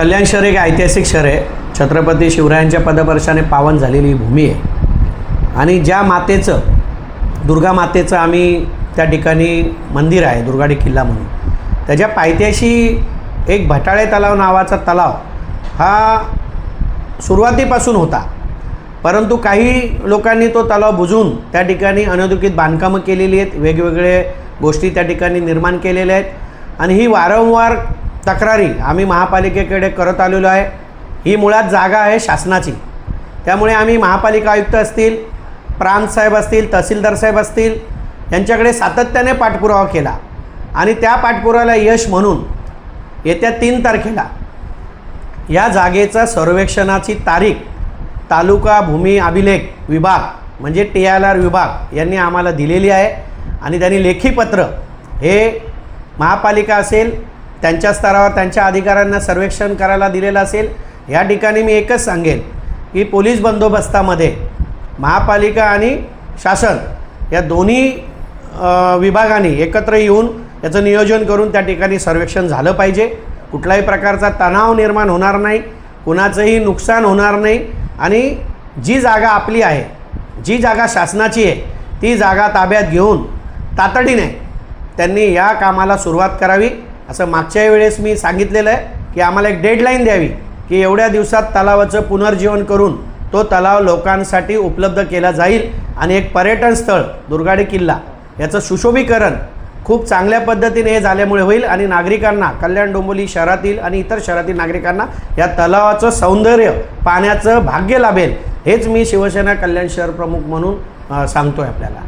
कल्याण शहर एक ऐतिहासिक शहर आहे. छत्रपती शिवरायांच्या पदपर्शाने पावन झालेली ही भूमी आहे. आणि ज्या मातेचं दुर्गा मातेचं आम्ही त्या ठिकाणी मंदिर आहे दुर्गाडी किल्ला म्हणून. त्याच्या पायथ्याशी एक भटाळे तलाव नावाचा तलाव हा सुरुवातीपासून होता. परंतु काही लोकांनी तो तलाव बुजून त्या ठिकाणी अनधिकृत बांधकामं केलेली आहेत. वेगवेगळे गोष्टी त्या ठिकाणी निर्माण केलेल्या आहेत. आणि ही वारंवार तक्रारी आम्ही महापालिकेकडे करत आलेलो आहे. ही मुळात जागा आहे शासनाची. त्यामुळे आम्ही महापालिका आयुक्त असतील प्रांतसाहेब असतील तहसीलदार साहेब असतील यांच्याकडे सातत्याने पाठपुरावा केला. आणि त्या पाठपुराव्याला यश म्हणून येत्या तीन तारखेला या जागेचा सर्वेक्षणाची तारीख तालुका भूमी अभिलेख विभाग म्हणजे टी एल आर विभाग यांनी आम्हाला दिलेली आहे. आणि त्यांनी लेखी पत्र हे महापालिका असेल त्यांच्या स्तरावर त्यांच्या अधिकाऱ्यांना सर्वेक्षण करायला दिलेलं असेल या ठिकाणी मी एकच सांगेन की पोलीस बंदोबस्तामध्ये महापालिका आणि शासन या दोन्ही विभागांनी एकत्र येऊन याचं नियोजन करून त्या ठिकाणी सर्वेक्षण झालं पाहिजे. कुठलाही प्रकारचा तणाव निर्माण होणार नाही कुणाचंही नुकसान होणार नाही आणि जी जागा आपली आहे जी जागा शासनाची आहे ती जागा ताब्यात घेऊन तातडीने त्यांनी या कामाला सुरुवात करावी. असं मागच्या वेळेस मी सांगितलेलं आहे की आम्हाला एक डेडलाईन द्यावी की एवढ्या दिवसात तलावाचं पुनर्जीवन करून तो तलाव लोकांसाठी उपलब्ध केला जाईल आणि एक पर्यटन स्थळ दुर्गाडी किल्ला याचं सुशोभीकरण खूप चांगल्या पद्धतीने हे झाल्यामुळे होईल आणि नागरिकांना कल्याण डोंबोली शहरातील आणि इतर शहरातील नागरिकांना या तलावाचं सौंदर्य पाण्याचं भाग्य लाभेल हेच मी शिवसेना कल्याण शहर प्रमुख म्हणून सांगतो आहे आपल्याला.